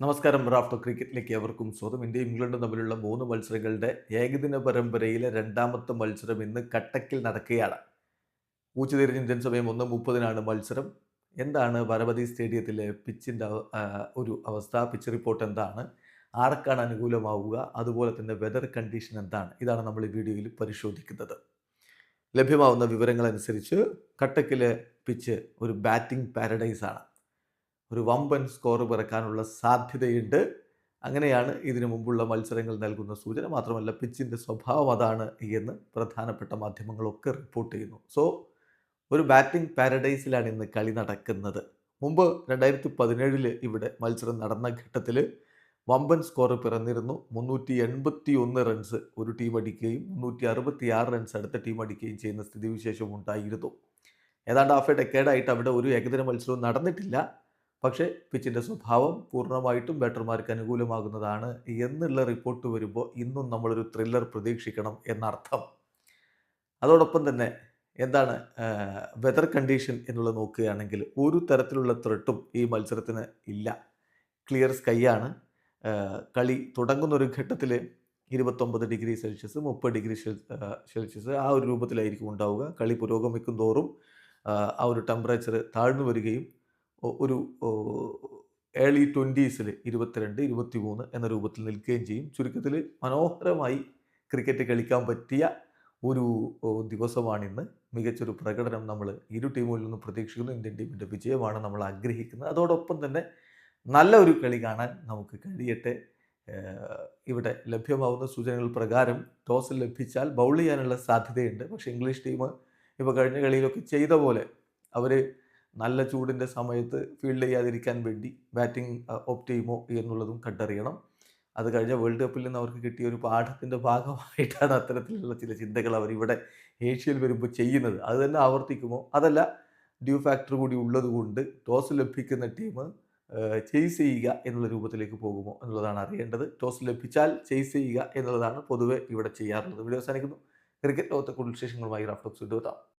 നമസ്കാരം റാഫ്റ്റോ ക്രിക്കറ്റിലേക്ക് എവർക്കും സ്വാഗതം. ഇന്ത്യയും ഇംഗ്ലണ്ടും തമ്മിലുള്ള മൂന്ന് മത്സരങ്ങളുടെ ഏകദിന പരമ്പരയിലെ രണ്ടാമത്തെ മത്സരം ഇന്ന് കട്ടക്കിൽ നടക്കുകയാണ്. ഉച്ചതിരിഞ്ഞ് ഇന്ത്യൻ സമയം ഒന്ന് മുപ്പതിനാണ് മത്സരം. എന്താണ് വരവതി സ്റ്റേഡിയത്തിലെ പിച്ചിന്റെ ഒരു അവസ്ഥ? പിച്ച് റിപ്പോർട്ട് എന്താണ്? ആർക്കാണ് അനുകൂലമാവുക? അതുപോലെ തന്നെ വെതർ കണ്ടീഷൻ എന്താണ്? ഇതാണ് നമ്മൾ ഈ വീഡിയോയിൽ പരിശോധിക്കുന്നത്. ലഭ്യമാവുന്ന വിവരങ്ങളനുസരിച്ച് കട്ടക്കിലെ പിച്ച് ഒരു ബാറ്റിംഗ് പാരഡൈസാണ് ഒരു വമ്പൻ സ്കോർ പിറക്കാനുള്ള സാധ്യതയുണ്ട്. അങ്ങനെയാണ് ഇതിനു മുമ്പുള്ള മത്സരങ്ങൾ നൽകുന്ന സൂചന. മാത്രമല്ല പിച്ചിന്റെ സ്വഭാവം അതാണ് എന്ന് പ്രധാനപ്പെട്ട മാധ്യമങ്ങളൊക്കെ റിപ്പോർട്ട് ചെയ്യുന്നു. സോ ഒരു ബാറ്റിംഗ് പാരഡൈസിലാണ് ഇന്ന് കളി നടക്കുന്നത്. മുമ്പ് രണ്ടായിരത്തി പതിനേഴിൽ ഇവിടെ മത്സരം നടന്ന ഘട്ടത്തിൽ വമ്പൻ സ്കോർ പിറന്നിരുന്നു. മുന്നൂറ്റി എൺപത്തി ഒന്ന് റൺസ് ഒരു ടീം അടിക്കുകയും മുന്നൂറ്റി അറുപത്തി ആറ് റൺസ് അടുത്ത ടീം അടിക്കുകയും ചെയ്യുന്ന സ്ഥിതിവിശേഷം ഉണ്ടായിരുന്നു. ഏതാണ്ട് ഹാഫ് എ ഡെക്കേഡായിട്ട് അവിടെ ഒരു ഏകദിന മത്സരവും നടന്നിട്ടില്ല. പക്ഷേ പിച്ചിന്റെ സ്വഭാവം പൂർണമായിട്ടും ബാറ്റർമാർക്ക് അനുകൂലമാകുന്നതാണ് എന്നുള്ള റിപ്പോർട്ട് വരുമ്പോൾ ഇന്നും നമ്മളൊരു ത്രില്ലർ പ്രതീക്ഷിക്കണം എന്നർത്ഥം. അതോടൊപ്പം തന്നെ എന്താണ് വെതർ കണ്ടീഷൻ എന്നുള്ളത് നോക്കുകയാണെങ്കിൽ ഒരു തരത്തിലുള്ള ത്രെട്ടും ഈ മത്സരത്തിന് ഇല്ല. ക്ലിയർ സ്കൈ ആണ്. കളി തുടങ്ങുന്ന ഒരു ഘട്ടത്തിൽ ഇരുപത്തൊമ്പത് ഡിഗ്രി സെൽഷ്യസ് മുപ്പത് ഡിഗ്രി സെൽഷ്യസ് ആ ഒരു രൂപത്തിലായിരിക്കും ഉണ്ടാവുക. കളി പുരോഗമിക്കും തോറും ആ ഒരു ടെമ്പറേച്ചർ താഴ്ന്നു വരികയും ഒരു ഏർലി ട്വന്റീസിൽ ഇരുപത്തിരണ്ട് ഇരുപത്തി മൂന്ന് എന്ന രൂപത്തിൽ നിൽക്കുകയും ചെയ്യും. ചുരുക്കത്തിൽ മനോഹരമായി ക്രിക്കറ്റ് കളിക്കാൻ പറ്റിയ ഒരു ദിവസമാണിന്ന് മികച്ചൊരു പ്രകടനം നമ്മൾ ഇരു ടീമുകളിൽ നിന്നും പ്രതീക്ഷിക്കുന്നു. ഇന്ത്യൻ ടീമിന്റെ വിജയമാണ് നമ്മൾ ആഗ്രഹിക്കുന്നത്. അതോടൊപ്പം തന്നെ നല്ല ഒരു കളി കാണാൻ നമുക്ക് കഴിയട്ടെ. ഇവിടെ ലഭ്യമാവുന്ന സൂചനകൾ പ്രകാരം ടോസ് ലഭിച്ചാൽ ബൗൾ ചെയ്യാനുള്ള സാധ്യതയുണ്ട്. പക്ഷേ ഇംഗ്ലീഷ് ടീം ഇപ്പോൾ കഴിഞ്ഞ കളിയിലൊക്കെ ചെയ്ത പോലെ അവർ നല്ല ചൂടിന്റെ സമയത്ത് ഫീൽഡ് ചെയ്യാതിരിക്കാൻ വേണ്ടി ബാറ്റിംഗ് ഓപ്റ്റ് ചെയ്യുമോ എന്നുള്ളതും കണ്ടറിയണം. അത് കഴിഞ്ഞ വേൾഡ് കപ്പിൽ നിന്ന് അവർക്ക് കിട്ടിയ ഒരു പാഠത്തിന്റെ ഭാഗമായിട്ടാണ് അത്തരത്തിലുള്ള ചില ചിന്തകൾ അവരിവിടെ ഏഷ്യയിൽ വരുമ്പോൾ ചെയ്യുന്നത്. അത് തന്നെ ആവർത്തിക്കുമോ? അതല്ല ഡ്യൂ ഫാക്ടർ കൂടി ഉള്ളതുകൊണ്ട് ടോസ് ലഭിക്കുന്ന ടീം ചെയ്സ് ചെയ്യുക എന്നുള്ള രൂപത്തിലേക്ക് പോകുമോ എന്നുള്ളതാണ് അറിയേണ്ടത്. ടോസ് ലഭിച്ചാൽ ചെയ്സ് ചെയ്യുക എന്നുള്ളതാണ് പൊതുവെ ഇവിടെ ചെയ്യാറുള്ളത്. വീഡിയോ അവസാനിക്കുന്നു. ക്രിക്കറ്റ് ലോകത്തെ കൂടുതൽ വിശേഷങ്ങളുമായി റഫ്ലക്സ് വിട്ടുവെത്താം